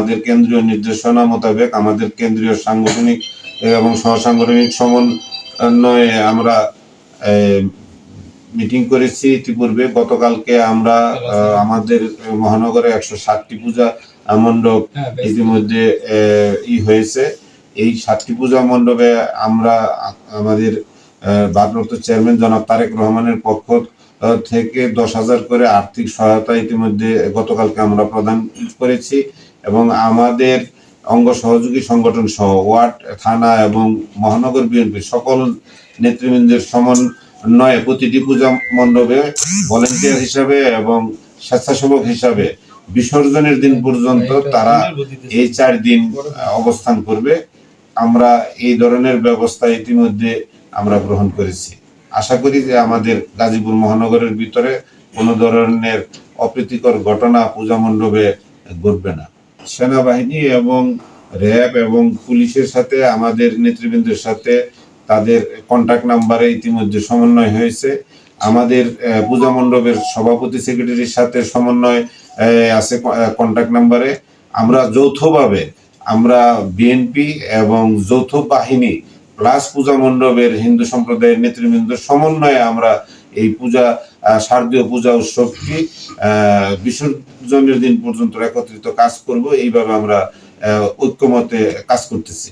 আমাদের কেন্দ্রীয় নির্দেশনা মোতাবেক আমাদের কেন্দ্রীয় সাংগঠনিক এবং সহসাংগঠনিক সমন্বয়ে আমরা মিটিং করেছি। ইতিপূর্বে গতকালকে আমরা আমাদের মহানগরে একশো ষাটটি পূজা মণ্ডপ হ্যাঁ, ইতিমধ্যে ই হয়েছে। এই সাতটি পূজা মণ্ডপে আমরা আমাদের ভারপ্রাপ্ত চেয়ারম্যান জনাব তারেক রহমানের পক্ষ থেকে দশ হাজার করে আর্থিক সহায়তা ইতিমধ্যে গতকালকে আমরা প্রদান করেছি। এবং আমাদের অঙ্গ সহযোগী সংগঠন সহ ওয়ার্ড, থানা এবং মহানগর বিএনপি সকল নেতৃবৃন্দের সমন্বয়ে প্রতিটি পূজা মণ্ডপে ভলেন্টিয়ার হিসাবে এবং স্বেচ্ছাসেবক হিসাবে বিসর্জনের দিন পর্যন্ত তারা এই চার দিন অবস্থান করবে। আমরা এই ধরনের ব্যবস্থা ইতিমধ্যে আমরা গ্রহণ করেছি। আশা করি যে আমাদের গাজীপুর মহানগরের ভিতরে কোনো ধরনের অপ্রীতিকর ঘটনা পূজা মণ্ডপে ঘটবে না। সেনাবাহিনী এবং র্যাব এবং পুলিশের সাথে, আমাদের নেতৃবৃন্দের সাথে তাদের কন্টাক্ট নাম্বারে ইতিমধ্যে সমন্বয় হয়েছে। আমাদের পূজা মণ্ডপের সভাপতি সেক্রেটারির সাথে সমন্বয় আছে কন্টাক্ট নাম্বারে আমরা যৌথভাবে, আমরা বিএনপি এবং যৌথ বাহিনী প্লাস পূজা মণ্ডপের হিন্দু সম্প্রদায়ের নেতৃবৃন্দ সমন্বয়ে আমরা এই পূজা শারদীয় পূজা উৎসবটি বিসর্জনের দিন পর্যন্ত একত্রিত কাজ করব। এইভাবে আমরা ঐক্যমতে কাজ করতেছি।